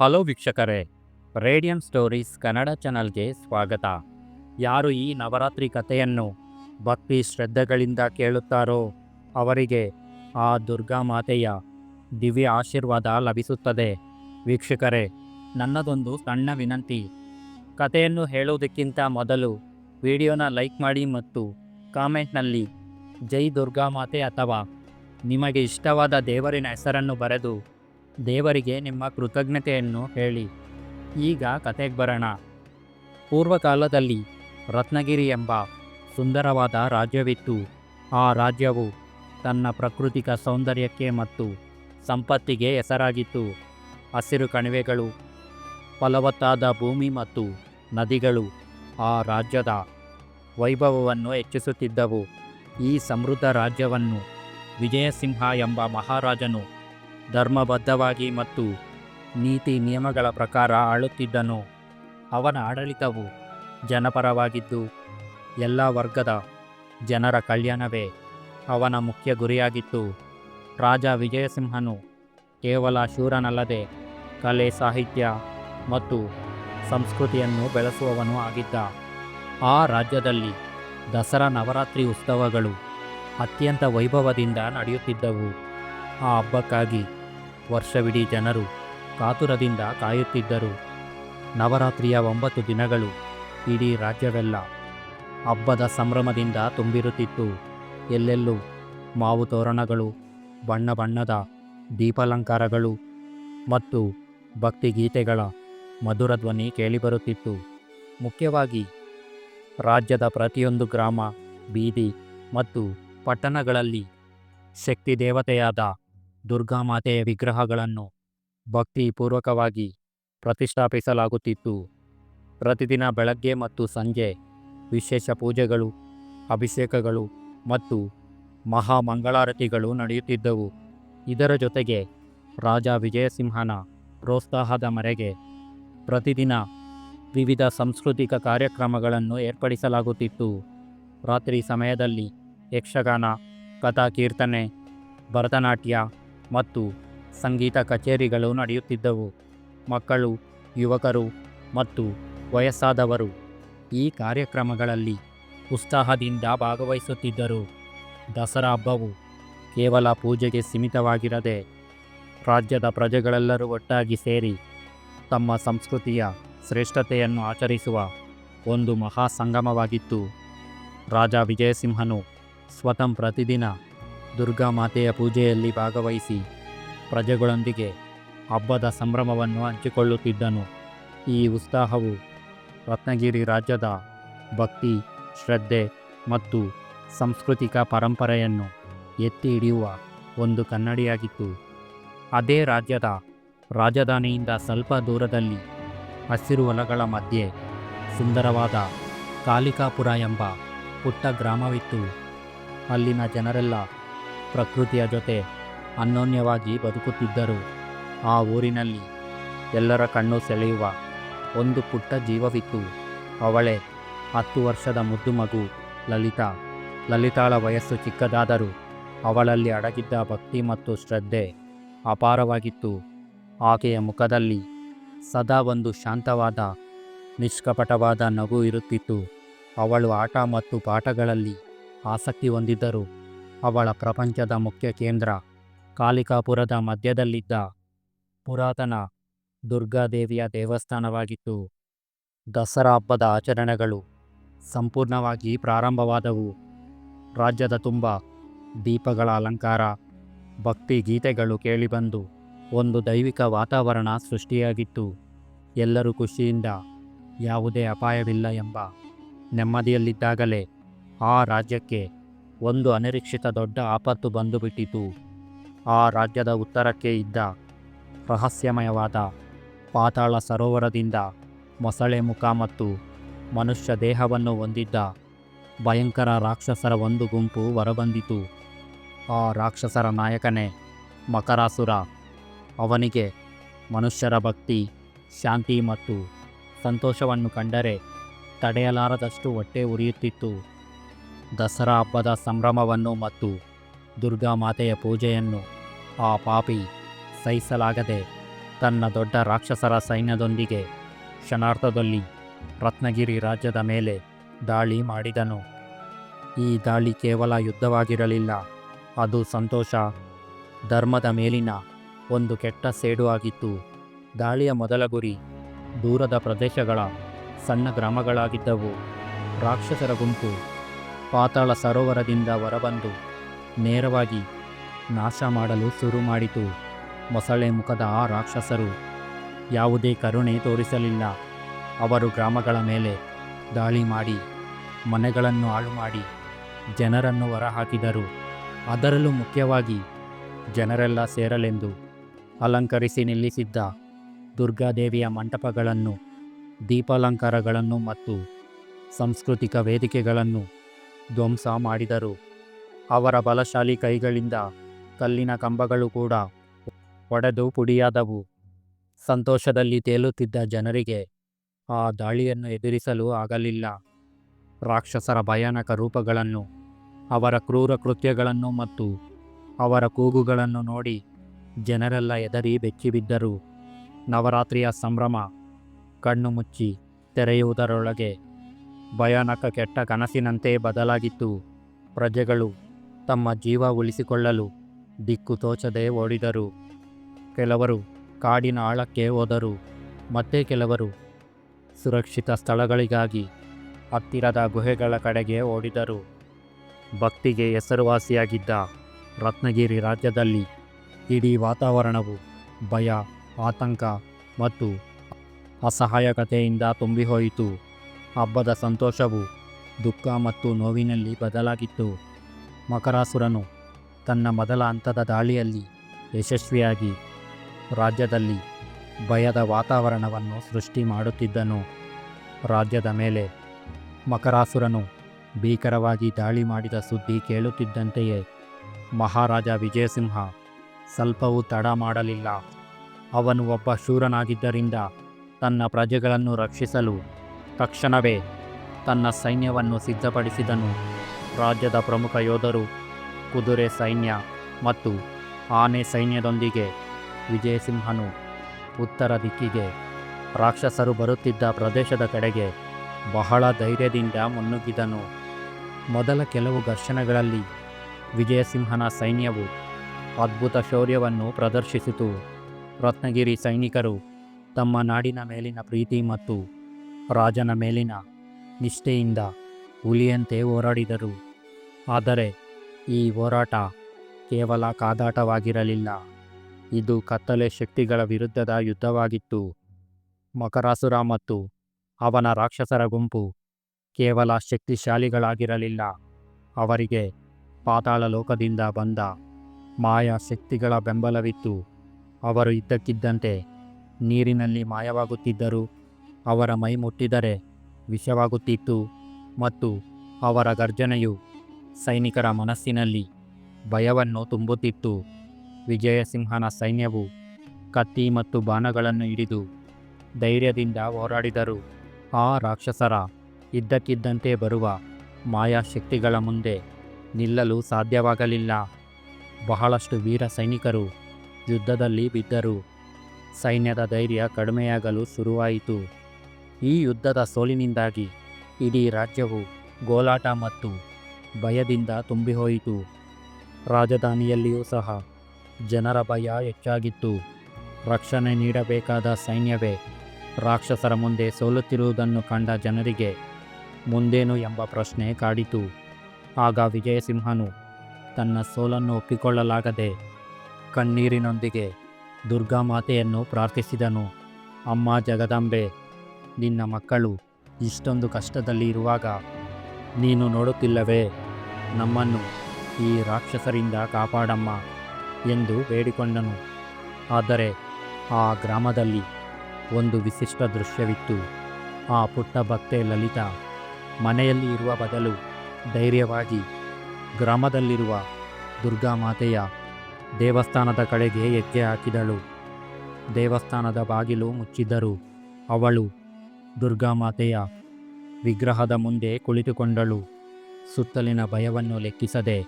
Hello ವೀಕ್ಷಕರೇ radium stories Kannada ಚಾನಲ್ಗೆ ಸ್ವಾಗತ. ಯಾರು ಈ ನವರಾತ್ರಿ ಕಥೆಯನ್ನು ಭಕ್ತಿ ಶ್ರದ್ಧೆಗಳಿಂದ ಕೇಳುತ್ತಾರೋ ಅವರಿಗೆ ಆ ದುರ್ಗಾ ಮಾತೆಯ ದಿವ್ಯ ಆಶೀರ್ವಾದ ಲಭಿಸುತ್ತದೆ. ವೀಕ್ಷಕರೇ, ನನ್ನದೊಂದು ಸಣ್ಣ ವಿನಂತಿ. ಕಥೆಯನ್ನು ಹೇಳುವುದಕ್ಕಿಂತ ಮೊದಲು ವಿಡಿಯೋನ ಲೈಕ್ ಮಾಡಿ ಮತ್ತು ಕಾಮೆಂಟ್ನಲ್ಲಿ ಜೈ ದುರ್ಗಾ ಮಾತೆ ಅಥವಾ ನಿಮಗೆ ಇಷ್ಟವಾದ ದೇವರಿನ ಹೆಸರನ್ನು ಬರೆದು ದೇವರಿಗೆ ನಿಮ್ಮ ಕೃತಜ್ಞತೆಯನ್ನು ಹೇಳಿ. ಈಗ ಕತೆಗೆ ಬರೋಣ. ಪೂರ್ವಕಾಲದಲ್ಲಿ ರತ್ನಗಿರಿ ಎಂಬ ಸುಂದರವಾದ ರಾಜ್ಯವಿತ್ತು. ಆ ರಾಜ್ಯವು ತನ್ನ ಪ್ರಾಕೃತಿಕ ಸೌಂದರ್ಯಕ್ಕೆ ಮತ್ತು ಸಂಪತ್ತಿಗೆ ಹೆಸರಾಗಿತ್ತು. ಹಸಿರು ಕಣಿವೆಗಳು, ಫಲವತ್ತಾದ ಭೂಮಿ ಮತ್ತು ನದಿಗಳು ಆ ರಾಜ್ಯದ ವೈಭವವನ್ನು ಹೆಚ್ಚಿಸುತ್ತಿದ್ದವು. ಈ ಸಮೃದ್ಧ ರಾಜ್ಯವನ್ನು ವಿಜಯಸಿಂಹ ಎಂಬ ಮಹಾರಾಜನು ಧರ್ಮಬದ್ಧವಾಗಿ ಮತ್ತು ನೀತಿ ನಿಯಮಗಳ ಪ್ರಕಾರ ಆಳುತ್ತಿದ್ದನು. ಅವನ ಆಡಳಿತವು ಜನಪರವಾಗಿದ್ದು, ಎಲ್ಲ ವರ್ಗದ ಜನರ ಕಲ್ಯಾಣವೇ ಅವನ ಮುಖ್ಯ ಗುರಿಯಾಗಿತ್ತು. ರಾಜ ವಿಜಯಸಿಂಹನು ಕೇವಲ ಶೂರನಲ್ಲದೆ ಕಲೆ, ಸಾಹಿತ್ಯ ಮತ್ತು ಸಂಸ್ಕೃತಿಯನ್ನು ಬೆಳೆಸುವವನು ಆಗಿದ್ದ. ಆ ರಾಜ್ಯದಲ್ಲಿ ದಸರಾ ನವರಾತ್ರಿ ಉತ್ಸವಗಳು ಅತ್ಯಂತ ವೈಭವದಿಂದ ನಡೆಯುತ್ತಿದ್ದವು. ಆ ಹಬ್ಬಕ್ಕಾಗಿ ವರ್ಷವಿಡೀ ಜನರು ಕಾತುರದಿಂದ ಕಾಯುತ್ತಿದ್ದರು. ನವರಾತ್ರಿಯ ಒಂಬತ್ತು ದಿನಗಳು ಇಡೀ ರಾಜ್ಯವೆಲ್ಲ ಹಬ್ಬದ ಸಂಭ್ರಮದಿಂದ ತುಂಬಿರುತ್ತಿತ್ತು. ಎಲ್ಲೆಲ್ಲೂ ಮಾವು ತೋರಣಗಳು, ಬಣ್ಣ ಬಣ್ಣದ ದೀಪಾಲಂಕಾರಗಳು ಮತ್ತು ಭಕ್ತಿಗೀತೆಗಳ ಮಧುರ ಧ್ವನಿ ಕೇಳಿಬರುತ್ತಿತ್ತು. ಮುಖ್ಯವಾಗಿ ರಾಜ್ಯದ ಪ್ರತಿಯೊಂದು ಗ್ರಾಮ, ಬೀದಿ ಮತ್ತು ಪಟ್ಟಣಗಳಲ್ಲಿ ಶಕ್ತಿ ದೇವತೆಯಾದ ದುರ್ಗಾಮಾತೆಯ ವಿಗ್ರಹಗಳನ್ನು ಭಕ್ತಿಪೂರ್ವಕವಾಗಿ ಪ್ರತಿಷ್ಠಾಪಿಸಲಾಗುತ್ತಿತ್ತು. ಪ್ರತಿದಿನ ಬೆಳಗ್ಗೆ ಮತ್ತು ಸಂಜೆ ವಿಶೇಷ ಪೂಜೆಗಳು, ಅಭಿಷೇಕಗಳು ಮತ್ತು ಮಹಾ ಮಂಗಳಾರತಿಗಳು ನಡೆಯುತ್ತಿದ್ದವು. ಇದರ ಜೊತೆಗೆ ರಾಜ ವಿಜಯಸಿಂಹನ ಪ್ರೋತ್ಸಾಹದ ಮರೆಗೆ ಪ್ರತಿದಿನ ವಿವಿಧ ಸಾಂಸ್ಕೃತಿಕ ಕಾರ್ಯಕ್ರಮಗಳನ್ನು ಏರ್ಪಡಿಸಲಾಗುತ್ತಿತ್ತು. ರಾತ್ರಿ ಸಮಯದಲ್ಲಿ ಯಕ್ಷಗಾನ ಕಥಾ ಕೀರ್ತನೆ ಭರತನಾಟ್ಯ ಮತ್ತು ಸಂಗೀತ ಕಚೇರಿಗಳು ನಡೆಯುತ್ತಿದ್ದವು. ಮಕ್ಕಳು, ಯುವಕರು ಮತ್ತು ವಯಸ್ಸಾದವರು ಈ ಕಾರ್ಯಕ್ರಮಗಳಲ್ಲಿ ಉತ್ಸಾಹದಿಂದ ಭಾಗವಹಿಸುತ್ತಿದ್ದರು. ದಸರಾ ಹಬ್ಬವು ಕೇವಲ ಪೂಜೆಗೆ ಸೀಮಿತವಾಗಿರದೆ ರಾಜ್ಯದ ಪ್ರಜೆಗಳೆಲ್ಲರೂ ಒಟ್ಟಾಗಿ ಸೇರಿ ತಮ್ಮ ಸಂಸ್ಕೃತಿಯ ಶ್ರೇಷ್ಠತೆಯನ್ನು ಆಚರಿಸುವ ಒಂದು ಮಹಾ ಸಂಗಮವಾಗಿತ್ತು ರಾಜ ವಿಜಯಸಿಂಹನು ಸ್ವತಃ ಪ್ರತಿದಿನ ದುರ್ಗಾ ಮಾತೆಯ ಪೂಜೆಯಲ್ಲಿ ಭಾಗವಹಿಸಿ ಪ್ರಜೆಗಳೊಂದಿಗೆ ಹಬ್ಬದ ಸಂಭ್ರಮವನ್ನು ಹಂಚಿಕೊಳ್ಳುತ್ತಿದ್ದನು. ಈ ಉತ್ಸಾಹವು ರತ್ನಗಿರಿ ರಾಜ್ಯದ ಭಕ್ತಿ, ಶ್ರದ್ಧೆ ಮತ್ತು ಸಾಂಸ್ಕೃತಿಕ ಪರಂಪರೆಯನ್ನು ಎತ್ತಿ ಹಿಡಿಯುವ ಒಂದು ಕನ್ನಡಿಯಾಗಿತ್ತು. ಅದೇ ರಾಜ್ಯದ ರಾಜಧಾನಿಯಿಂದ ಸ್ವಲ್ಪ ದೂರದಲ್ಲಿ ಹಸಿರು ಹೊಲಗಳ ಮಧ್ಯೆ ಸುಂದರವಾದ ಕಾಲಿಕಾಪುರ ಎಂಬ ಪುಟ್ಟ ಗ್ರಾಮವಿತ್ತು. ಅಲ್ಲಿನ ಜನರೆಲ್ಲ ಪ್ರಕೃತಿಯ ಜೊತೆ ಅನ್ಯೋನ್ಯವಾಗಿ ಬದುಕುತ್ತಿದ್ದರು. ಆ ಊರಿನಲ್ಲಿ ಎಲ್ಲರ ಕಣ್ಣು ಸೆಳೆಯುವ ಒಂದು ಪುಟ್ಟ ಜೀವವಿತ್ತು. ಅವಳೇ ಹತ್ತು ವರ್ಷದ ಮುದ್ದು ಮಗು ಲಲಿತಾ. ಲಲಿತಾಳ ವಯಸ್ಸು ಚಿಕ್ಕದಾದರೂ ಅವಳಲ್ಲಿ ಅಡಗಿದ್ದ ಭಕ್ತಿ ಮತ್ತು ಶ್ರದ್ಧೆ ಅಪಾರವಾಗಿತ್ತು. ಆಕೆಯ ಮುಖದಲ್ಲಿ ಸದಾ ಒಂದು ಶಾಂತವಾದ, ನಿಷ್ಕಪಟವಾದ ನಗು ಇರುತ್ತಿತ್ತು. ಅವಳು ಆಟ ಮತ್ತು ಪಾಠಗಳಲ್ಲಿ ಆಸಕ್ತಿ ಹೊಂದಿದ್ದರು. ಅವಳ ಪ್ರಪಂಚದ ಮುಖ್ಯ ಕೇಂದ್ರ ಕಾಲಿಕಾಪುರದ ಮಧ್ಯದಲ್ಲಿದ್ದ ಪುರಾತನ ದುರ್ಗಾದೇವಿಯ ದೇವಸ್ಥಾನವಾಗಿತ್ತು. ದಸರಾ ಹಬ್ಬದ ಆಚರಣೆಗಳು ಸಂಪೂರ್ಣವಾಗಿ ಪ್ರಾರಂಭವಾದವು. ರಾಜ್ಯದ ತುಂಬ ದೀಪಗಳ ಅಲಂಕಾರ, ಭಕ್ತಿ ಗೀತೆಗಳು ಕೇಳಿಬಂದು ಒಂದು ದೈವಿಕ ವಾತಾವರಣ ಸೃಷ್ಟಿಯಾಗಿತ್ತು. ಎಲ್ಲರೂ ಖುಷಿಯಿಂದ ಯಾವುದೇ ಅಪಾಯವಿಲ್ಲ ಎಂಬ ನೆಮ್ಮದಿಯಲ್ಲಿದ್ದಾಗಲೇ ಆ ರಾಜ್ಯಕ್ಕೆ ಒಂದು ಅನಿರೀಕ್ಷಿತ ದೊಡ್ಡ ಆಪತ್ತು ಬಂದುಬಿಟ್ಟಿತು. ಆ ರಾಜ್ಯದ ಉತ್ತರಕ್ಕೆ ಇದ್ದ ರಹಸ್ಯಮಯವಾದ ಪಾತಾಳ ಸರೋವರದಿಂದ ಮೊಸಳೆ ಮುಖ ಮತ್ತು ಮನುಷ್ಯ ದೇಹವನ್ನು ಹೊಂದಿದ್ದ ಭಯಂಕರ ರಾಕ್ಷಸರ ಒಂದು ಗುಂಪು ಹೊರಬಂದಿತು. ಆ ರಾಕ್ಷಸರ ನಾಯಕನೇ ಮಕರಾಸುರ, ಅವನಿಗೆ ಮನುಷ್ಯರ ಭಕ್ತಿ, ಶಾಂತಿ ಮತ್ತು ಸಂತೋಷವನ್ನು ಕಂಡರೆ ತಡೆಯಲಾರದಷ್ಟು ಹೊಟ್ಟೆ ಉರಿಯುತ್ತಿತ್ತು. ದಸರಾ ಹಬ್ಬದ ಸಂಭ್ರಮವನ್ನು ಮತ್ತು ದುರ್ಗಾ ಮಾತೆಯ ಪೂಜೆಯನ್ನು ಆ ಪಾಪಿ ಸಹಿಸಲಾಗದೆ ತನ್ನ ದೊಡ್ಡ ರಾಕ್ಷಸರ ಸೈನ್ಯದೊಂದಿಗೆ ಕ್ಷಣಾರ್ಥದಲ್ಲಿ ರತ್ನಗಿರಿ ರಾಜ್ಯದ ಮೇಲೆ ದಾಳಿ ಮಾಡಿದನು. ಈ ದಾಳಿ ಕೇವಲ ಯುದ್ಧವಾಗಿರಲಿಲ್ಲ, ಅದು ಸಂತೋಷ. ಧರ್ಮದ ಮೇಲಿನ ಒಂದು ಕೆಟ್ಟ ಸೇಡು ಆಗಿತ್ತು. ದಾಳಿಯ ಮೊದಲ ಗುರಿ ದೂರದ ಪ್ರದೇಶಗಳ ಸಣ್ಣ ಗ್ರಾಮಗಳಾಗಿದ್ದವು. ರಾಕ್ಷಸರ ಗುಂಪು ಪಾತಾಳ ಸರೋವರದಿಂದ ಹೊರಬಂದು ನೇರವಾಗಿ ನಾಶ ಮಾಡಲು ಶುರು ಮಾಡಿತು. ಮೊಸಳೆ ಮುಖದ ಆ ರಾಕ್ಷಸರು ಯಾವುದೇ ಕರುಣೆ ತೋರಿಸಲಿಲ್ಲ. ಅವರು ಗ್ರಾಮಗಳ ಮೇಲೆ ದಾಳಿ ಮಾಡಿ, ಮನೆಗಳನ್ನು ಹಾಳು ಮಾಡಿ ಜನರನ್ನು ಹೊರಹಾಕಿದರು. ಅದರಲ್ಲೂ ಮುಖ್ಯವಾಗಿ ಜನರೆಲ್ಲ ಸೇರಲೆಂದು ಅಲಂಕರಿಸಿ ನಿಲ್ಲಿಸಿದ್ದ ದುರ್ಗಾದೇವಿಯ ಮಂಟಪಗಳನ್ನು, ದೀಪಾಲಂಕಾರಗಳನ್ನು ಮತ್ತು ಸಾಂಸ್ಕೃತಿಕ ವೇದಿಕೆಗಳನ್ನು ಧ್ವಂಸ ಮಾಡಿದರು. ಅವರ ಬಲಶಾಲಿ ಕೈಗಳಿಂದ ಕಲ್ಲಿನ ಕಂಬಗಳು ಕೂಡ ಒಡೆದು ಪುಡಿಯಾದವು. ಸಂತೋಷದಲ್ಲಿ ತೇಲುತ್ತಿದ್ದ ಜನರಿಗೆ ಆ ದಾಳಿಯನ್ನು ಎದುರಿಸಲು ಆಗಲಿಲ್ಲ. ರಾಕ್ಷಸರ ಭಯಾನಕ ರೂಪಗಳನ್ನು, ಅವರ ಕ್ರೂರ ಕೃತ್ಯಗಳನ್ನು ಮತ್ತು ಅವರ ಕೂಗುಗಳನ್ನು ನೋಡಿ ಜನರೆಲ್ಲ ಎದರಿ ಬೆಚ್ಚಿಬಿದ್ದರು. ನವರಾತ್ರಿಯ ಸಂಭ್ರಮ, ಕಣ್ಣು ಮುಚ್ಚಿ ತೆರೆಯುವುದರೊಳಗೆ ಭಯಾನಕ ಕೆಟ್ಟ ಕನಸಿನಂತೆ ಬದಲಾಗಿತ್ತು. ಪ್ರಜೆಗಳು ತಮ್ಮ ಜೀವ ಉಳಿಸಿಕೊಳ್ಳಲು ದಿಕ್ಕು ತೋಚದೆ ಓಡಿದರು. ಕೆಲವರು ಕಾಡಿನ ಆಳಕ್ಕೆ ಹೋದರು, ಮತ್ತೆ ಕೆಲವರು ಸುರಕ್ಷಿತ ಸ್ಥಳಗಳಿಗಾಗಿ ಹತ್ತಿರದ ಗುಹೆಗಳ ಕಡೆಗೆ ಓಡಿದರು. ಭಕ್ತಿಗೆ ಹೆಸರುವಾಸಿಯಾಗಿದ್ದ ರತ್ನಗಿರಿ ರಾಜ್ಯದಲ್ಲಿ ಇಡೀ ವಾತಾವರಣವು ಭಯ, ಆತಂಕ ಮತ್ತು ಅಸಹಾಯಕತೆಯಿಂದ ತುಂಬಿಹೋಯಿತು. ಹಬ್ಬದ ಸಂತೋಷವು ದುಃಖ ಮತ್ತು ನೋವಿನಲ್ಲಿ ಬದಲಾಗಿತ್ತು. ಮಕರಾಸುರನು ತನ್ನ ಮೊದಲ ಹಂತದ ದಾಳಿಯಲ್ಲಿ ಯಶಸ್ವಿಯಾಗಿ ರಾಜ್ಯದಲ್ಲಿ ಭಯದ ವಾತಾವರಣವನ್ನು ಸೃಷ್ಟಿ ಮಾಡುತ್ತಿದ್ದನು. ರಾಜ್ಯದ ಮೇಲೆ ಮಕರಾಸುರನು ಭೀಕರವಾಗಿ ದಾಳಿ ಮಾಡಿದ ಸುದ್ದಿ ಕೇಳುತ್ತಿದ್ದಂತೆಯೇ ಮಹಾರಾಜ ವಿಜಯಸಿಂಹ ಸ್ವಲ್ಪವೂ ತಡ ಮಾಡಲಿಲ್ಲ. ಅವನು ಒಬ್ಬ ಶೂರನಾಗಿದ್ದರಿಂದ ತನ್ನ ಪ್ರಜೆಗಳನ್ನು ರಕ್ಷಿಸಲು ತಕ್ಷಣವೇ ತನ್ನ ಸೈನ್ಯವನ್ನು ಸಿದ್ಧಪಡಿಸಿದನು. ರಾಜ್ಯದ ಪ್ರಮುಖ ಯೋಧರು, ಕುದುರೆ ಸೈನ್ಯ ಮತ್ತು ಆನೆ ಸೈನ್ಯದೊಂದಿಗೆ ವಿಜಯಸಿಂಹನು ಉತ್ತರ ದಿಕ್ಕಿಗೆ ರಾಕ್ಷಸರು ಬರುತ್ತಿದ್ದ ಪ್ರದೇಶದ ಕಡೆಗೆ ಬಹಳ ಧೈರ್ಯದಿಂದ ಮುನ್ನುಗ್ಗಿದನು. ಮೊದಲ ಕೆಲವು ಘರ್ಷಣೆಗಳಲ್ಲಿ ವಿಜಯಸಿಂಹನ ಸೈನ್ಯವು ಅದ್ಭುತ ಶೌರ್ಯವನ್ನು ಪ್ರದರ್ಶಿಸಿತು. ರತ್ನಗಿರಿ ಸೈನಿಕರು ತಮ್ಮ ನಾಡಿನ ಮೇಲಿನ ಪ್ರೀತಿ ಮತ್ತು ರಾಜನ ಮೇಲಿನ ನಿಷ್ಠೆಯಿಂದ ಹುಲಿಯಂತೆ ಹೋರಾಡಿದರು. ಆದರೆ ಈ ಹೋರಾಟ ಕೇವಲ ಕಾದಾಟವಾಗಿರಲಿಲ್ಲ. ಇದು ಕತ್ತಲೆ ಶಕ್ತಿಗಳ ವಿರುದ್ಧದ ಯುದ್ಧವಾಗಿತ್ತು. ಮಕರಾಸುರ ಮತ್ತು ಅವನ ರಾಕ್ಷಸರ ಗುಂಪು ಕೇವಲ ಶಕ್ತಿಶಾಲಿಗಳಾಗಿರಲಿಲ್ಲ. ಅವರಿಗೆ ಪಾತಾಳ ಲೋಕದಿಂದ ಬಂದ ಮಾಯಾ ಶಕ್ತಿಗಳ ಬೆಂಬಲವಿತ್ತು. ಅವರು ಇದ್ದಕ್ಕಿದ್ದಂತೆ ನೀರಿನಲ್ಲಿ ಮಾಯವಾಗುತ್ತಿದ್ದರು. ಅವರ ಮೈ ಮುಟ್ಟಿದರೆ ವಿಷವಾಗುತ್ತಿತ್ತು ಮತ್ತು ಅವರ ಗರ್ಜನೆಯು ಸೈನಿಕರ ಮನಸ್ಸಿನಲ್ಲಿ ಭಯವನ್ನು ತುಂಬುತ್ತಿತ್ತು. ವಿಜಯಸಿಂಹನ ಸೈನ್ಯವು ಕತ್ತಿ ಮತ್ತು ಬಾಣಗಳನ್ನು ಹಿಡಿದು ಧೈರ್ಯದಿಂದ ಹೋರಾಡಿದರು. ಆ ರಾಕ್ಷಸರ ಇದ್ದಕ್ಕಿದ್ದಂತೆ ಬರುವ ಮಾಯಾಶಕ್ತಿಗಳ ಮುಂದೆ ನಿಲ್ಲಲು ಸಾಧ್ಯವಾಗಲಿಲ್ಲ. ಬಹಳಷ್ಟು ವೀರ ಸೈನಿಕರು ಯುದ್ಧದಲ್ಲಿ ಬಿದ್ದರು. ಸೈನ್ಯದ ಧೈರ್ಯ ಕಡಿಮೆಯಾಗಲು ಶುರುವಾಯಿತು. ಈ ಯುದ್ಧದ ಸೋಲಿನಿಂದಾಗಿ ಇಡೀ ರಾಜ್ಯವು ಗೋಲಾಟ ಮತ್ತು ಭಯದಿಂದ ತುಂಬಿಹೋಯಿತು. ರಾಜಧಾನಿಯಲ್ಲಿಯೂ ಸಹ ಜನರ ಭಯ ಹೆಚ್ಚಾಗಿತ್ತು. ರಕ್ಷಣೆ ನೀಡಬೇಕಾದ ಸೈನ್ಯವೇ ರಾಕ್ಷಸರ ಮುಂದೆ ಸೋಲುತ್ತಿರುವುದನ್ನು ಕಂಡ ಜನರಿಗೆ ಮುಂದೇನು ಎಂಬ ಪ್ರಶ್ನೆ ಕಾಡಿತು. ಆಗ ವಿಜಯಸಿಂಹನು ತನ್ನ ಸೋಲನ್ನು ಒಪ್ಪಿಕೊಳ್ಳಲಾಗದೆ ಕಣ್ಣೀರಿನೊಂದಿಗೆ ದುರ್ಗಾಮಾತೆಯನ್ನು ಪ್ರಾರ್ಥಿಸಿದನು. ಅಮ್ಮ ಜಗದಂಬೆ ನಿನ್ನ ಮಕ್ಕಳು ಇಷ್ಟೊಂದು ಕಷ್ಟದಲ್ಲಿ ಇರುವಾಗ ನೀನು ನೋಡುತ್ತಿಲ್ಲವೇ? ನಮ್ಮನ್ನು ಈ ರಾಕ್ಷಸರಿಂದ ಕಾಪಾಡಮ್ಮ ಎಂದು ಬೇಡಿಕೊಂಡನು. ಆದರೆ ಆ ಗ್ರಾಮದಲ್ಲಿ ಒಂದು ವಿಶಿಷ್ಟ ದೃಶ್ಯವಿತ್ತು. ಆ ಪುಟ್ಟ ಭಕ್ತೆ ಲಲಿತಾ ಮನೆಯಲ್ಲಿ ಇರುವ ಬದಲು ಧೈರ್ಯವಾಗಿ ಗ್ರಾಮದಲ್ಲಿರುವ ದುರ್ಗಾ ಮಾತೆಯ ದೇವಸ್ಥಾನದ ಕಡೆಗೆ ಹೆಜ್ಜೆ ಹಾಕಿದಳು. ದೇವಸ್ಥಾನದ ಬಾಗಿಲು ಮುಚ್ಚಿದ್ದರು ಅವಳು ದುರ್ಗಾಮಾತೆಯ ವಿಗ್ರಹದ ಮುಂದೆ ಕುಳಿತುಕೊಂಡಳು. ಸುತ್ತಲಿನ ಭಯವನ್ನು ಲೆಕ್ಕಿಸದೆ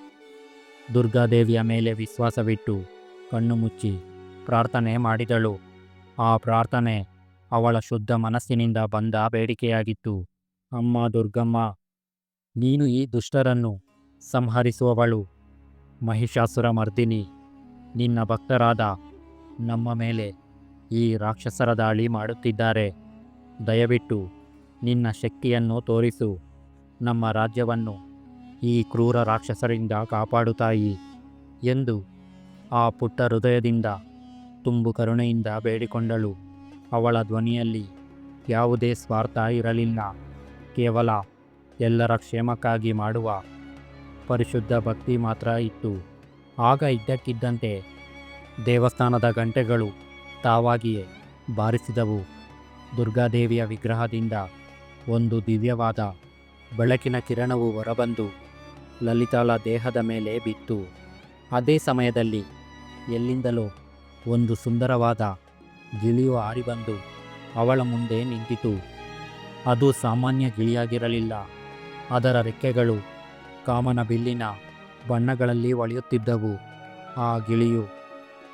ದುರ್ಗಾದೇವಿಯ ಮೇಲೆ ವಿಶ್ವಾಸವಿಟ್ಟು ಕಣ್ಣು ಮುಚ್ಚಿ ಪ್ರಾರ್ಥನೆ ಮಾಡಿದಳು. ಆ ಪ್ರಾರ್ಥನೆ ಅವಳ ಶುದ್ಧ ಮನಸ್ಸಿನಿಂದ ಬಂದ ಬೇಡಿಕೆಯಾಗಿತ್ತು. ಅಮ್ಮ ದುರ್ಗಮ್ಮ, ನೀನು ಈ ದುಷ್ಟರನ್ನು ಸಂಹರಿಸುವವಳು. ಮಹಿಷಾಸುರ ಮರ್ದಿನಿ, ನಿನ್ನ ಭಕ್ತರಾದ ನಮ್ಮ ಮೇಲೆ ಈ ರಾಕ್ಷಸರ ದಾಳಿ ಮಾಡುತ್ತಿದ್ದಾರೆ. ದಯವಿಟ್ಟು ನಿನ್ನ ಶಕ್ತಿಯನ್ನು ತೋರಿಸು. ನಮ್ಮ ರಾಜ್ಯವನ್ನು ಈ ಕ್ರೂರ ರಾಕ್ಷಸರಿಂದ ಕಾಪಾಡುತ್ತಾಯಿ ಎಂದು ಆ ಪುಟ್ಟ ಹೃದಯದಿಂದ ತುಂಬು ಕರುಣೆಯಿಂದ ಬೇಡಿಕೊಂಡಳು. ಅವಳ ಧ್ವನಿಯಲ್ಲಿ ಯಾವುದೇ ಸ್ವಾರ್ಥ ಇರಲಿಲ್ಲ. ಕೇವಲ ಎಲ್ಲರ ಕ್ಷೇಮಕ್ಕಾಗಿ ಮಾಡುವ ಪರಿಶುದ್ಧ ಭಕ್ತಿ ಮಾತ್ರ ಇತ್ತು. ಆಗ ಇದ್ದಕ್ಕಿದ್ದಂತೆ ದೇವಸ್ಥಾನದ ಗಂಟೆಗಳು ತಾವಾಗಿಯೇ ಬಾರಿಸಿದವು. ದುರ್ಗಾದೇವಿಯ ವಿಗ್ರಹದಿಂದ ಒಂದು ದಿವ್ಯವಾದ ಬೆಳಕಿನ ಕಿರಣವು ಹೊರಬಂದು ಲಲಿತಾಳ ದೇಹದ ಮೇಲೆ ಬಿತ್ತು. ಅದೇ ಸಮಯದಲ್ಲಿ ಎಲ್ಲಿಂದಲೋ ಒಂದು ಸುಂದರವಾದ ಗಿಳಿಯು ಹಾರಿಬಂದು ಅವಳ ಮುಂದೆ ನಿಂತಿತು. ಅದು ಸಾಮಾನ್ಯ ಗಿಳಿಯಾಗಿರಲಿಲ್ಲ. ಅದರ ರೆಕ್ಕೆಗಳು ಕಾಮನ ಬಿಲ್ಲಿನ ಬಣ್ಣಗಳಲ್ಲಿ ಒಳೆಯುತ್ತಿದ್ದವು. ಆ ಗಿಳಿಯು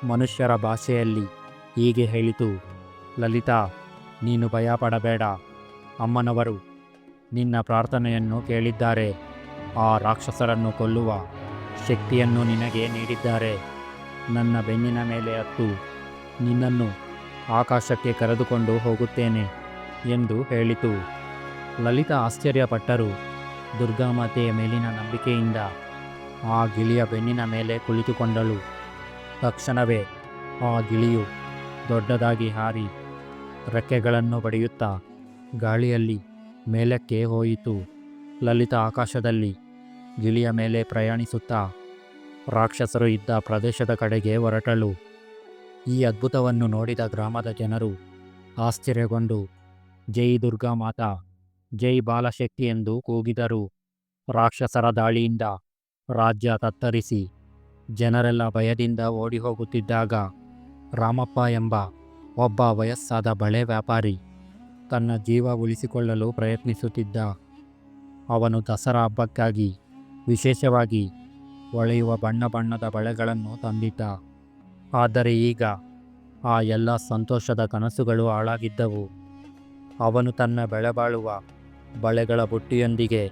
ಮನುಷ್ಯರ ಭಾಷೆಯಲ್ಲಿ ಹೀಗೆ ಹೇಳಿತು, ಲಲಿತಾ ನೀನು ಭಯಪಡಬೇಡ. ಅಮ್ಮನವರು ನಿನ್ನ ಪ್ರಾರ್ಥನೆಯನ್ನು ಕೇಳಿದ್ದಾರೆ. ಆ ರಾಕ್ಷಸರನ್ನು ಕೊಲ್ಲುವ ಶಕ್ತಿಯನ್ನು ನಿನಗೆ ನೀಡಿದ್ದಾರೆ. ನನ್ನ ಬೆನ್ನಿನ ಮೇಲೆ ಹತ್ತು, ನಿನ್ನನ್ನು ಆಕಾಶಕ್ಕೆ ಕರೆದುಕೊಂಡು ಹೋಗುತ್ತೇನೆ ಎಂದು ಹೇಳಿತು. ಲಲಿತಾ ಆಶ್ಚರ್ಯಪಟ್ಟರು. ದುರ್ಗಾಮಾತೆಯ ಮೇಲಿನ ನಂಬಿಕೆಯಿಂದ ಆ ಗಿಳಿಯ ಬೆನ್ನಿನ ಮೇಲೆ ಕುಳಿತುಕೊಂಡಳು. ತಕ್ಷಣವೇ ಆ ಗಿಳಿಯು ದೊಡ್ಡದಾಗಿ ಹಾರಿ ರೆಕ್ಕೆಗಳನ್ನು ಬಡಿಯುತ್ತಾ ಗಾಳಿಯಲ್ಲಿ ಮೇಲಕ್ಕೆ ಹೋಯಿತು. ಲಲಿತ ಆಕಾಶದಲ್ಲಿ ಗಿಳಿಯ ಮೇಲೆ ಪ್ರಯಾಣಿಸುತ್ತಾ ರಾಕ್ಷಸರು ಇದ್ದ ಪ್ರದೇಶದ ಕಡೆಗೆ ಹೊರಟಳು. ಈ ಅದ್ಭುತವನ್ನು ನೋಡಿದ ಗ್ರಾಮದ ಜನರು ಆಶ್ಚರ್ಯಗೊಂಡು, ಜೈ ದುರ್ಗಾ ಮಾತಾ, ಜೈ ಬಾಲಶಕ್ತಿ ಎಂದು ಕೂಗಿದರು. ರಾಕ್ಷಸರ ದಾಳಿಯಿಂದ ರಾಜ್ಯ ತತ್ತರಿಸಿ, ಜನರೆಲ್ಲ ಭಯದಿಂದ ಓಡಿ ಹೋಗುತ್ತಿದ್ದಾಗ ರಾಮಪ್ಪ ಎಂಬ ಒಬ್ಬ ವಯಸ್ಸಾದ ಬಳೆ ವ್ಯಾಪಾರಿ ತನ್ನ ಜೀವ ಉಳಿಸಿಕೊಳ್ಳಲು ಪ್ರಯತ್ನಿಸುತ್ತಿದ್ದ. ಅವನು ದಸರಾ ಹಬ್ಬಕ್ಕಾಗಿ ವಿಶೇಷವಾಗಿ ಹೊಳೆಯುವ ಬಣ್ಣ ಬಣ್ಣದ ಬಳೆಗಳನ್ನು ತಂದಿದ್ದ. ಆದರೆ ಈಗ ಆ ಎಲ್ಲ ಸಂತೋಷದ ಕನಸುಗಳು ಹಾಳಾಗಿದ್ದವು. ಅವನು ತನ್ನ ಬೆಳೆಬಾಳುವ ಬಳೆಗಳ ಬುಟ್ಟಿಯೊಂದಿಗೆ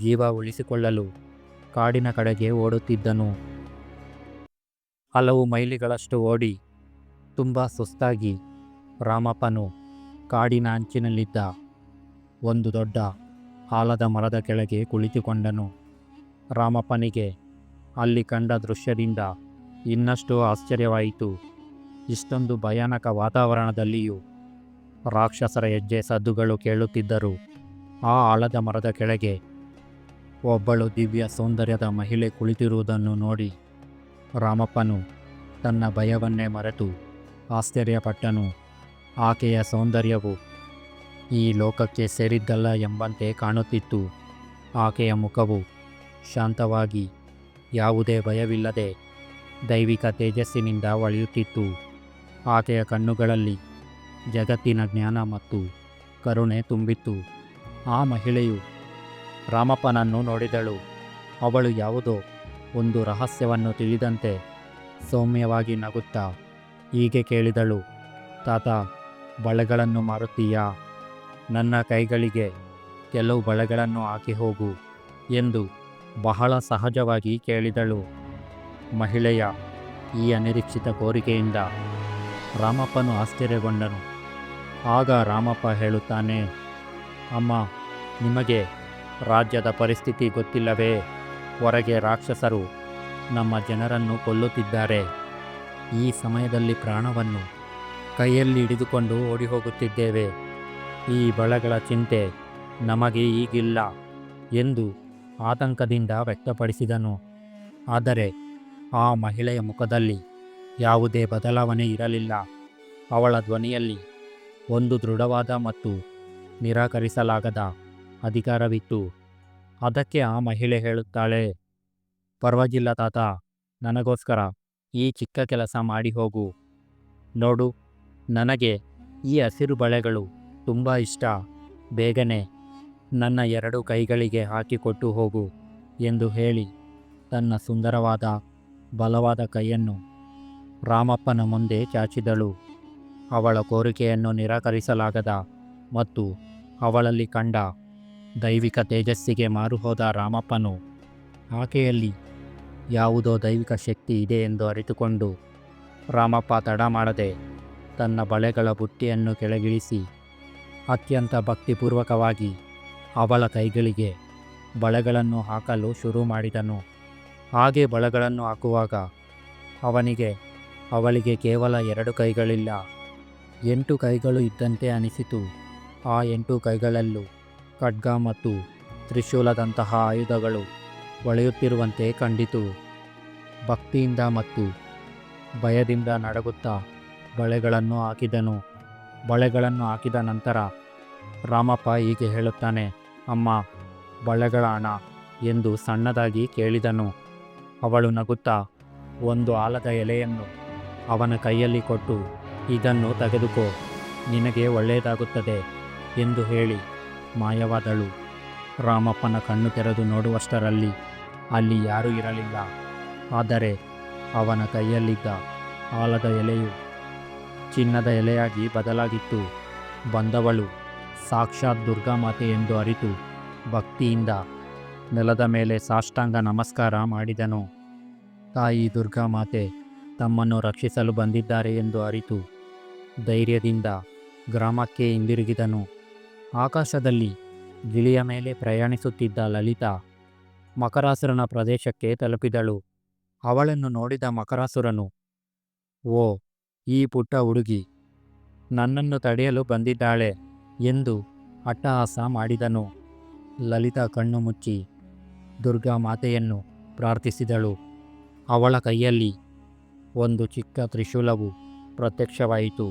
ಜೀವ ಉಳಿಸಿಕೊಳ್ಳಲು ಕಾಡಿನ ಕಡೆಗೆ ಓಡುತ್ತಿದ್ದನು. ಹಲವು ಮೈಲಿಗಳಷ್ಟು ಓಡಿ ತುಂಬ ಸುಸ್ತಾಗಿ ರಾಮಪ್ಪನು ಕಾಡಿನ ಅಂಚಿನಲ್ಲಿದ್ದ ಒಂದು ದೊಡ್ಡ ಆಲದ ಮರದ ಕೆಳಗೆ ಕುಳಿತುಕೊಂಡನು. ರಾಮಪ್ಪನಿಗೆ ಅಲ್ಲಿ ಕಂಡ ದೃಶ್ಯದಿಂದ ಇನ್ನಷ್ಟು ಆಶ್ಚರ್ಯವಾಯಿತು. ಇಷ್ಟೊಂದು ಭಯಾನಕ ವಾತಾವರಣದಲ್ಲಿಯೂ ರಾಕ್ಷಸರ ಹೆಜ್ಜೆ ಸದ್ದುಗಳು ಕೇಳುತ್ತಿದ್ದರು. ಆ ಆಲದ ಮರದ ಕೆಳಗೆ ಒಬ್ಬಳು ದಿವ್ಯ ಸೌಂದರ್ಯದ ಮಹಿಳೆ ಕುಳಿತಿರುವುದನ್ನು ನೋಡಿ ರಾಮಪ್ಪನು ತನ್ನ ಭಯವನ್ನೇ ಮರೆತು ಆಶ್ಚರ್ಯಪಟ್ಟನು ಆಕೆಯ ಸೌಂದರ್ಯವು ಈ ಲೋಕಕ್ಕೆ ಸೇರಿದ್ದಲ್ಲ ಎಂಬಂತೆ ಕಾಣುತ್ತಿತ್ತು. ಆಕೆಯ ಮುಖವು ಶಾಂತವಾಗಿ ಯಾವುದೇ ಭಯವಿಲ್ಲದೆ ದೈವಿಕ ತೇಜಸ್ಸಿನಿಂದ ಒಳೆಯುತ್ತಿತ್ತು. ಆಕೆಯ ಕಣ್ಣುಗಳಲ್ಲಿ ಜಗತ್ತಿನ ಜ್ಞಾನ ಮತ್ತು ಕರುಣೆ ತುಂಬಿತ್ತು. ಆ ಮಹಿಳೆಯು ರಾಮಪ್ಪನನ್ನು ನೋಡಿದಳು. ಅವಳು ಯಾವುದೋ ಒಂದು ರಹಸ್ಯವನ್ನು ತಿಳಿದಂತೆ ಸೌಮ್ಯವಾಗಿ ನಗುತ್ತಾ ಹೀಗೆ ಕೇಳಿದಳು, ತಾತ, ಬಳೆಗಳನ್ನು ಮಾರುತ್ತೀಯಾ? ನನ್ನ ಕೈಗಳಿಗೆ ಕೆಲವು ಬಳೆಗಳನ್ನು ಹಾಕಿ ಹೋಗು ಎಂದು ಬಹಳ ಸಹಜವಾಗಿ ಕೇಳಿದಳು ಮಹಿಳೆಯ ಈ ಅನಿರೀಕ್ಷಿತ ಕೋರಿಕೆಯಿಂದ. ರಾಮಪ್ಪನು ಆಶ್ಚರ್ಯಗೊಂಡನು. ಆಗ ರಾಮಪ್ಪ ಹೇಳುತ್ತಾನೆ, ಅಮ್ಮ, ನಿಮಗೆ ರಾಜ್ಯದ ಪರಿಸ್ಥಿತಿ ಗೊತ್ತಿಲ್ಲವೇ? ಹೊರಗೆ ರಾಕ್ಷಸರು ನಮ್ಮ ಜನರನ್ನು ಕೊಲ್ಲುತ್ತಿದ್ದಾರೆ. ಈ ಸಮಯದಲ್ಲಿ ಪ್ರಾಣವನ್ನು ಕೈಯಲ್ಲಿ ಹಿಡಿದುಕೊಂಡು ಓಡಿ ಹೋಗುತ್ತಿದ್ದೇವೆ ಈ ಬಳಗಳ ಚಿಂತೆ ನಮಗೆ ಈಗಿಲ್ಲ ಎಂದು ಆತಂಕದಿಂದ ವ್ಯಕ್ತಪಡಿಸಿದನು. ಆದರೆ ಆ ಮಹಿಳೆಯ ಮುಖದಲ್ಲಿ ಯಾವುದೇ ಬದಲಾವಣೆ ಇರಲಿಲ್ಲ. ಅವಳ ಧ್ವನಿಯಲ್ಲಿ ಒಂದು ದೃಢವಾದ ಮತ್ತು ನಿರಾಕರಿಸಲಾಗದ ಅಧಿಕಾರವಿತ್ತು. ಅದಕ್ಕೆ ಆ ಮಹಿಳೆ ಹೇಳುತ್ತಾಳೆ, ಪರವಾಗಿಲ್ಲ ತಾತ, ನನಗೋಸ್ಕರ ಈ ಚಿಕ್ಕ ಕೆಲಸ ಮಾಡಿ ಹೋಗು. ನೋಡು, ನನಗೆ ಈ ಹಸಿರು ಬಳೆಗಳು ತುಂಬ ಇಷ್ಟ. ಬೇಗನೆ ನನ್ನ ಎರಡು ಕೈಗಳಿಗೆ ಹಾಕಿಕೊಟ್ಟು ಹೋಗು ಎಂದು ಹೇಳಿ ತನ್ನ ಸುಂದರವಾದ, ಬಲವಾದ ಕೈಯನ್ನು ರಾಮಪ್ಪನ ಮುಂದೆ ಚಾಚಿದಳು. ಅವಳ ಕೋರಿಕೆಯನ್ನು ನಿರಾಕರಿಸಲಾಗದ ಮತ್ತು ಅವಳಲ್ಲಿ ಕಂಡ ದೈವಿಕ ತೇಜಸ್ಸಿಗೆ ಮಾರುಹೋದ ರಾಮಪ್ಪನು ಆಕೆಯಲ್ಲಿ ಯಾವುದೋ ದೈವಿಕ ಶಕ್ತಿ ಇದೆ ಎಂದು ಅರಿತುಕೊಂಡು ರಾಮಪ್ಪ ತಡ ಮಾಡದೆ ತನ್ನ ಬಳೆಗಳ ಬುಟ್ಟಿಯನ್ನು ಕೆಳಗಿಳಿಸಿ ಅತ್ಯಂತ ಭಕ್ತಿಪೂರ್ವಕವಾಗಿ ಅವಳ ಕೈಗಳಿಗೆ ಬಳೆಗಳನ್ನು ಹಾಕಲು ಶುರು ಮಾಡಿದನು. ಹಾಗೆ ಬಳೆಗಳನ್ನು ಹಾಕುವಾಗ ಅವನಿಗೆ, ಅವಳಿಗೆ ಕೇವಲ ಎರಡು ಕೈಗಳಿಲ್ಲ. ಎಂಟು ಕೈಗಳು ಇದ್ದಂತೆ ಅನಿಸಿತು. ಆ ಎಂಟು ಕೈಗಳಲ್ಲೂ ಖಡ್ಗ ಮತ್ತು ತ್ರಿಶೂಲದಂತಹ ಆಯುಧಗಳು ಹೊಳೆಯುತ್ತಿರುವಂತೆ ಕಂಡಿತು. ಭಕ್ತಿಯಿಂದ ಮತ್ತು ಭಯದಿಂದ ನಡಗುತ್ತಾ ಬಳೆಗಳನ್ನು ಹಾಕಿದನು. ಬಳೆಗಳನ್ನು ಹಾಕಿದ ನಂತರ ರಾಮಪ್ಪ ಹೀಗೆ ಹೇಳುತ್ತಾನೆ, ಅಮ್ಮ, ಬಳೆಗಳ ಹಣ ಎಂದು ಸಣ್ಣದಾಗಿ ಕೇಳಿದನು. ಅವಳು ನಗುತ್ತಾ, ಒಂದು ಆಲದ ಎಲೆಯನ್ನು ಅವನ ಕೈಯಲ್ಲಿ ಕೊಟ್ಟು ಇದನ್ನು ತೆಗೆದುಕೋ, ನಿನಗೆ ಒಳ್ಳೆಯದಾಗುತ್ತದೆ ಎಂದು ಹೇಳಿ ಮಾಯವಾದಳು. ರಾಮಪ್ಪನ ಕಣ್ಣು ತೆರೆದು ನೋಡುವಷ್ಟರಲ್ಲಿ ಅಲ್ಲಿ ಯಾರೂ ಇರಲಿಲ್ಲ. ಆದರೆ ಅವನ ಕೈಯಲ್ಲಿದ್ದ ಆಲದ ಎಲೆಯು ಚಿನ್ನದ ಎಲೆಯಾಗಿ ಬದಲಾಗಿತ್ತು. ಬಂದವಳು ಸಾಕ್ಷಾತ್ ದುರ್ಗಾಮಾತೆ ಎಂದು ಅರಿತು ಭಕ್ತಿಯಿಂದ ನೆಲದ ಮೇಲೆ ಸಾಷ್ಟಾಂಗ ನಮಸ್ಕಾರ ಮಾಡಿದನು. ತಾಯಿ ದುರ್ಗಾಮಾತೆ ತಮ್ಮನ್ನು ರಕ್ಷಿಸಲು ಬಂದಿದ್ದಾರೆ ಎಂದು ಅರಿತು ಧೈರ್ಯದಿಂದ ಗ್ರಾಮಕ್ಕೆ ಹಿಂದಿರುಗಿದನು. ಆಕಾಶದಲ್ಲಿ ಗಿಳಿಯ ಮೇಲೆ ಪ್ರಯಾಣಿಸುತ್ತಿದ್ದ ಲಲಿತಾ ಮಕರಾಸುರನ ಪ್ರದೇಶಕ್ಕೆ ತಲುಪಿದಳು. ಅವಳನ್ನು ನೋಡಿದ ಮಕರಾಸುರನು, ಓ, ಈ ಪುಟ್ಟ ಹುಡುಗಿ ನನ್ನನ್ನು ತಡೆಯಲು ಬಂದಿದ್ದಾಳೆ ಎಂದು ಅಟ್ಟಹಾಸ ಮಾಡಿದನು. ಲಲಿತಾ ಕಣ್ಣು ಮುಚ್ಚಿ ದುರ್ಗಾ ಮಾತೆಯನ್ನು ಪ್ರಾರ್ಥಿಸಿದಳು. ಅವಳ ಕೈಯಲ್ಲಿ ಒಂದು ಚಿಕ್ಕ ತ್ರಿಶೂಲವು ಪ್ರತ್ಯಕ್ಷವಾಯಿತು.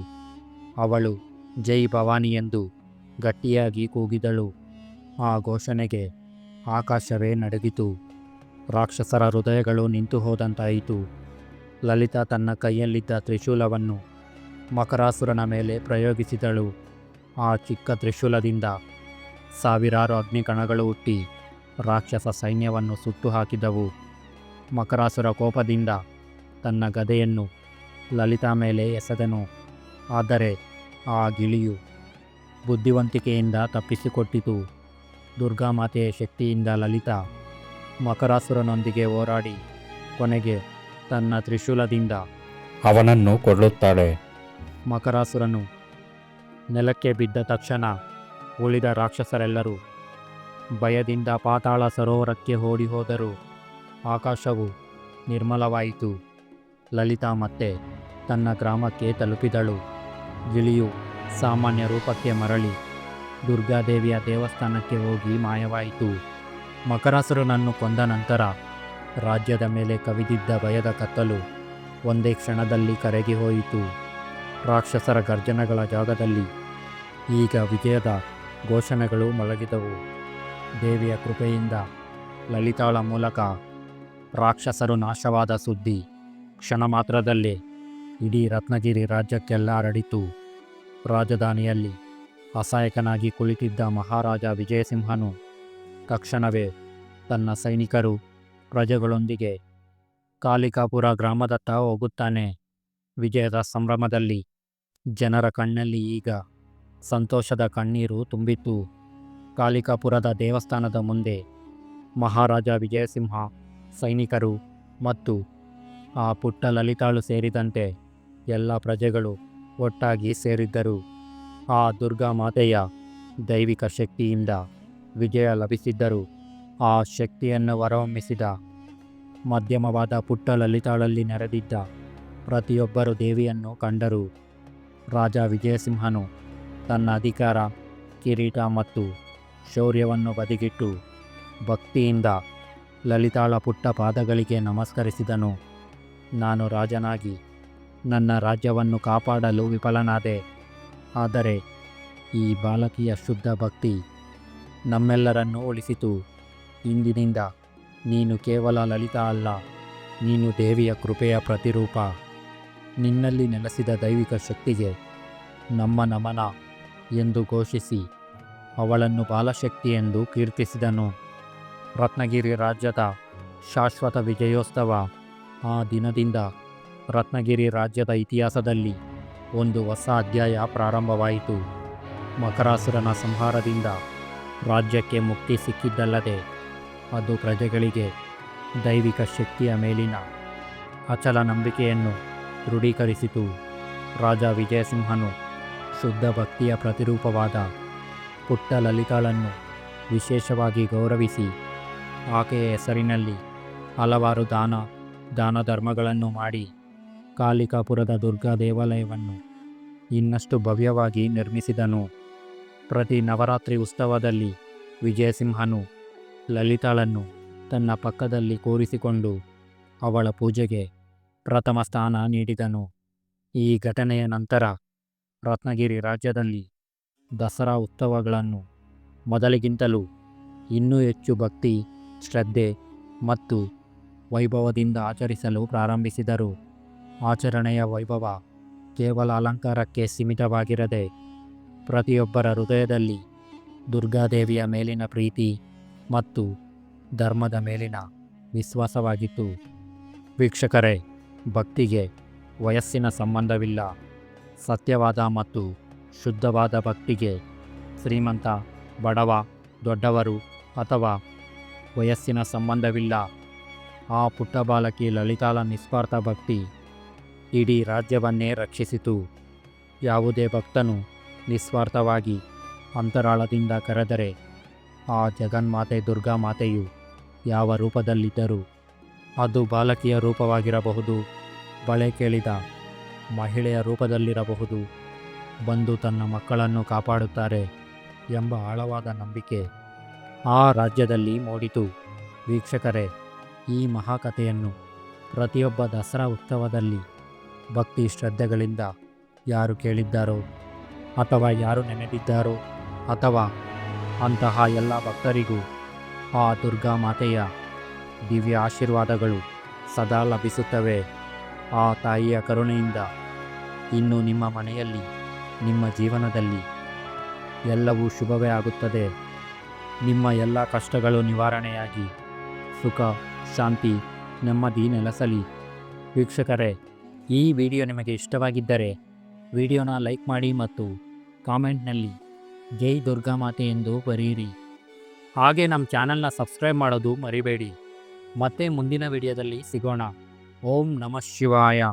ಅವಳು, ಜೈ ಭವಾನಿ ಎಂದು ಗಟ್ಟಿಯಾಗಿ ಕೂಗಿದಳು. ಆ ಘೋಷಣೆಗೆ ಆಕಾಶವೇ ನಡುಗಿತು. ರಾಕ್ಷಸರ ಹೃದಯಗಳು ನಿಂತು ಹೋದಂತಾಯಿತು ಲಲಿತಾ ತನ್ನ ಕೈಯಲ್ಲಿದ್ದ ತ್ರಿಶೂಲವನ್ನು ಮಕರಾಸುರನ ಮೇಲೆ ಪ್ರಯೋಗಿಸಿದಳು. ಆ ಚಿಕ್ಕ ತ್ರಿಶೂಲದಿಂದ ಸಾವಿರಾರು ಅಗ್ನಿಕಣಗಳು ಹುಟ್ಟಿ ರಾಕ್ಷಸ ಸೈನ್ಯವನ್ನು ಸುಟ್ಟು ಹಾಕಿದವು ಮಕರಾಸುರ ಕೋಪದಿಂದ ತನ್ನ ಗದೆಯನ್ನು ಲಲಿತಾ ಮೇಲೆ ಎಸೆದನು. ಆದರೆ ಆ ಗಿಳಿಯು ಬುದ್ಧಿವಂತಿಕೆಯಿಂದ ತಪ್ಪಿಸಿಕೊಟ್ಟಿತು. ದುರ್ಗಾಮಾತೆಯ ಶಕ್ತಿಯಿಂದ ಲಲಿತಾ ಮಕರಾಸುರನೊಂದಿಗೆ ಹೋರಾಡಿ ಕೊನೆಗೆ ತನ್ನ ತ್ರಿಶೂಲದಿಂದ ಅವನನ್ನು ಕೊಲ್ಲುತ್ತಾಳೆ. ಮಕರಾಸುರನು ನೆಲಕ್ಕೆ ಬಿದ್ದ ತಕ್ಷಣ ಉಳಿದ ರಾಕ್ಷಸರೆಲ್ಲರೂ ಭಯದಿಂದ ಪಾತಾಳ ಸರೋವರಕ್ಕೆ ಓಡಿ ಹೋದರು ಆಕಾಶವು ನಿರ್ಮಲವಾಯಿತು. ಲಲಿತಾ ಮತ್ತೆ ತನ್ನ ಗ್ರಾಮಕ್ಕೆ ತಲುಪಿದಳು. ಗಿಳಿಯು ಸಾಮಾನ್ಯ ರೂಪಕ್ಕೆ ಮರಳಿ ದುರ್ಗಾದೇವಿಯ ದೇವಸ್ಥಾನಕ್ಕೆ ಹೋಗಿ ಮಾಯವಾಯಿತು. ಮಕರಾಸುರನನ್ನು ಕೊಂದ ನಂತರ ರಾಜ್ಯದ ಮೇಲೆ ಕವಿದಿದ್ದ ಭಯದ ಕತ್ತಲು ಒಂದೇ ಕ್ಷಣದಲ್ಲಿ ಕರಗಿ ಹೋಯಿತು. ರಾಕ್ಷಸರ ಗರ್ಜನೆಗಳ ಜಾಗದಲ್ಲಿ ಈಗ ವಿಜಯದ ಘೋಷಣೆಗಳು ಮೊಳಗಿದವು. ದೇವಿಯ ಕೃಪೆಯಿಂದ ಲಲಿತಾಳ ಮೂಲಕ ರಾಕ್ಷಸರು ನಾಶವಾದ ಸುದ್ದಿ ಕ್ಷಣ ಮಾತ್ರದಲ್ಲೇ ಇಡೀ ರತ್ನಗಿರಿ ರಾಜ್ಯಕ್ಕೆಲ್ಲ ಹರಡಿತು. ರಾಜಧಾನಿಯಲ್ಲಿ ಅಸಹಾಯಕನಾಗಿ ಕುಳಿತಿದ್ದ ಮಹಾರಾಜ ವಿಜಯಸಿಂಹನು ತಕ್ಷಣವೇ ತನ್ನ ಸೈನಿಕರು ಪ್ರಜೆಗಳೊಂದಿಗೆ ಕಾಲಿಕಾಪುರ ಗ್ರಾಮದತ್ತ ಹೋಗುತ್ತಾನೆ. ವಿಜಯದ ಸಂಭ್ರಮದಲ್ಲಿ ಜನರ ಕಣ್ಣಲ್ಲಿ ಈಗ ಸಂತೋಷದ ಕಣ್ಣೀರು ತುಂಬಿತ್ತು. ಕಾಲಿಕಾಪುರದ ದೇವಸ್ಥಾನದ ಮುಂದೆ ಮಹಾರಾಜ ವಿಜಯಸಿಂಹ, ಸೈನಿಕರು ಮತ್ತು ಆ ಪುಟ್ಟ ಲಲಿತಾಳು ಸೇರಿದಂತೆ ಎಲ್ಲ ಪ್ರಜೆಗಳು ಒಟ್ಟಾಗಿ ಸೇರಿದ್ದರು. ಆ ದುರ್ಗಾ ಮಾತೆಯ ದೈವಿಕ ಶಕ್ತಿಯಿಂದ ವಿಜಯ ಲಭಿಸಿದ್ದರು. ಆ ಶಕ್ತಿಯನ್ನು ಹೊರಹೊಮ್ಮಿಸಿದ ಮಧ್ಯಮವಾದ ಪುಟ್ಟ ಲಲಿತಾಳಲ್ಲಿ ನೆರೆದಿದ್ದ ಪ್ರತಿಯೊಬ್ಬರು ದೇವಿಯನ್ನು ಕಂಡರು. ರಾಜ ವಿಜಯಸಿಂಹನು ತನ್ನ ಅಧಿಕಾರ, ಕಿರೀಟ ಮತ್ತು ಶೌರ್ಯವನ್ನು ಬದಿಗಿಟ್ಟು ಭಕ್ತಿಯಿಂದ ಲಲಿತಾಳ ಪುಟ್ಟ ಪಾದಗಳಿಗೆ ನಮಸ್ಕರಿಸಿದನು. ನಾನು ರಾಜನಾಗಿ ನನ್ನ ರಾಜ್ಯವನ್ನು ಕಾಪಾಡಲು ವಿಫಲನಾದೆ. ಆದರೆ ಈ ಬಾಲಕಿಯ ಶುದ್ಧ ಭಕ್ತಿ ನಮ್ಮೆಲ್ಲರನ್ನು ಉಳಿಸಿತು. ಇಂದಿನಿಂದ ನೀನು ಕೇವಲ ಲಲಿತಾ ಅಲ್ಲ, ನೀನು ದೇವಿಯ ಕೃಪೆಯ ಪ್ರತಿರೂಪ. ನಿನ್ನಲ್ಲಿ ನೆಲೆಸಿದ ದೈವಿಕ ಶಕ್ತಿಗೆ ನಮ್ಮ ನಮನ ಎಂದು ಘೋಷಿಸಿ ಅವಳನ್ನು ಬಾಲಶಕ್ತಿ ಎಂದು ಕೀರ್ತಿಸಿದನು. ರತ್ನಗಿರಿ ರಾಜ್ಯದ ಶಾಶ್ವತ ವಿಜಯೋತ್ಸವ ಆ ದಿನದಿಂದ ರತ್ನಗಿರಿ ರಾಜ್ಯದ ಇತಿಹಾಸದಲ್ಲಿ ಒಂದು ಹೊಸ ಅಧ್ಯಾಯ ಪ್ರಾರಂಭವಾಯಿತು. ಮಕರಾಸುರನ ಸಂಹಾರದಿಂದ ರಾಜ್ಯಕ್ಕೆ ಮುಕ್ತಿ ಸಿಕ್ಕಿದ್ದಲ್ಲದೆ ಅದು ಪ್ರಜೆಗಳಿಗೆ ದೈವಿಕ ಶಕ್ತಿಯ ಮೇಲಿನ ಅಚಲ ನಂಬಿಕೆಯನ್ನು ದೃಢೀಕರಿಸಿತು. ರಾಜ ವಿಜಯಸಿಂಹನು ಶುದ್ಧ ಭಕ್ತಿಯ ಪ್ರತಿರೂಪವಾದ ಪುಟ್ಟ ಲಲಿತಾಳನ್ನು ವಿಶೇಷವಾಗಿ ಗೌರವಿಸಿ ಆಕೆಯ ಹೆಸರಿನಲ್ಲಿ ಹಲವಾರು ದಾನ ದಾನ ಧರ್ಮಗಳನ್ನು ಮಾಡಿ ಕಾಲಿಕಾಪುರದ ದುರ್ಗಾ ದೇವಾಲಯವನ್ನು ಇನ್ನಷ್ಟು ಭವ್ಯವಾಗಿ ನಿರ್ಮಿಸಿದನು. ಪ್ರತಿ ನವರಾತ್ರಿ ಉತ್ಸವದಲ್ಲಿ ವಿಜಯಸಿಂಹನು ಲಲಿತಾಳನ್ನು ತನ್ನ ಪಕ್ಕದಲ್ಲಿ ಕೂರಿಸಿಕೊಂಡು ಅವಳ ಪೂಜೆಗೆ ಪ್ರಥಮ ಸ್ಥಾನ ನೀಡಿದನು. ಈ ಘಟನೆಯ ನಂತರ ರತ್ನಗಿರಿ ರಾಜ್ಯದಲ್ಲಿ ದಸರಾ ಉತ್ಸವಗಳನ್ನು ಮೊದಲಿಗಿಂತಲೂ ಇನ್ನೂ ಹೆಚ್ಚು ಭಕ್ತಿ, ಶ್ರದ್ಧೆ ಮತ್ತು ವೈಭವದಿಂದ ಆಚರಿಸಲು ಪ್ರಾರಂಭಿಸಿದರು. ಆಚರಣೆಯ ವೈಭವ ಕೇವಲ ಅಲಂಕಾರಕ್ಕೆ ಸೀಮಿತವಾಗಿರದೆ ಪ್ರತಿಯೊಬ್ಬರ ಹೃದಯದಲ್ಲಿ ದುರ್ಗಾದೇವಿಯ ಮೇಲಿನ ಪ್ರೀತಿ ಮತ್ತು ಧರ್ಮದ ಮೇಲಿನ ವಿಶ್ವಾಸವಾಗಿತ್ತು. ವೀಕ್ಷಕರೇ, ಭಕ್ತಿಗೆ ವಯಸ್ಸಿನ ಸಂಬಂಧವಿಲ್ಲ. ಸತ್ಯವಾದ ಮತ್ತು ಶುದ್ಧವಾದ ಭಕ್ತಿಗೆ ಶ್ರೀಮಂತ, ಬಡವ, ದೊಡ್ಡವರು ಅಥವಾ ವಯಸ್ಸಿನ ಸಂಬಂಧವಿಲ್ಲ. ಆ ಪುಟ್ಟ ಬಾಲಕಿ ಲಲಿತಾಲ ನಿಸ್ವಾರ್ಥ ಭಕ್ತಿ ಇಡೀ ರಾಜ್ಯವನ್ನೇ ರಕ್ಷಿಸಿತು. ಯಾವುದೇ ಭಕ್ತನು ನಿಸ್ವಾರ್ಥವಾಗಿ ಅಂತರಾಳದಿಂದ ಕರೆದರೆ ಆ ಜಗನ್ಮಾತೆ ದುರ್ಗಾ ಮಾತೆಯು ಯಾವ ರೂಪದಲ್ಲಿದ್ದರೂ ಅದು ಬಾಲಕಿಯ ರೂಪವಾಗಿರಬಹುದು, ಬಳೆ ಕೇಳಿದ ಮಹಿಳೆಯ ರೂಪದಲ್ಲಿರಬಹುದು. ಬಂದು ತನ್ನ ಮಕ್ಕಳನ್ನು ಕಾಪಾಡುತ್ತಾರೆ ಎಂಬ ಆಳವಾದ ನಂಬಿಕೆ ಆ ರಾಜ್ಯದಲ್ಲಿ ಮೂಡಿತು. ವೀಕ್ಷಕರೇ, ಈ ಮಹಾಕಥೆಯನ್ನು ಪ್ರತಿಯೊಬ್ಬ ದಸರಾ ಉತ್ಸವದಲ್ಲಿ ಭಕ್ತಿ ಶ್ರದ್ಧೆಗಳಿಂದ ಯಾರು ಕೇಳಿದ್ದಾರೋ ಅಥವಾ ಯಾರು ನೆನೆದಿದ್ದಾರೋ ಅಥವಾ ಅಂತಹ ಎಲ್ಲ ಭಕ್ತರಿಗೂ ಆ ದುರ್ಗಾ ಮಾತೆಯ ದಿವ್ಯ ಆಶೀರ್ವಾದಗಳು ಸದಾ ಲಭಿಸುತ್ತವೆ. ಆ ತಾಯಿಯ ಕರುಣೆಯಿಂದ ಇನ್ನು ನಿಮ್ಮ ಮನೆಯಲ್ಲಿ, ನಿಮ್ಮ ಜೀವನದಲ್ಲಿ ಎಲ್ಲವೂ ಶುಭವೇ ಆಗುತ್ತದೆ. ನಿಮ್ಮ ಎಲ್ಲ ಕಷ್ಟಗಳು ನಿವಾರಣೆಯಾಗಿ ಸುಖ, ಶಾಂತಿ, ನೆಮ್ಮದಿ ನೆಲೆಸಲಿ. ವೀಕ್ಷಕರೇ ಈ ವಿಡಿಯೋ ನಿಮಗೆ ಇಷ್ಟವಾಗಿದ್ದರೆ ವಿಡಿಯೋನ ಲೈಕ್ ಮಾಡಿ ಮತ್ತು ಕಾಮೆಂಟ್ನಲ್ಲಿ ಜೈ ದುರ್ಗಾ ಮಾತೆ ಎಂದು ಬರೆಯಿರಿ. ಹಾಗೆ ನಮ್ಮ ಚಾನಲ್ನ ಸಬ್ಸ್ಕ್ರೈಬ್ ಮಾಡೋದು ಮರಿಬೇಡಿ. ಮತ್ತೆ ಮುಂದಿನ ವಿಡಿಯೋದಲ್ಲಿ ಸಿಗೋಣ. ಓಂ ನಮಃ ಶಿವಾಯ.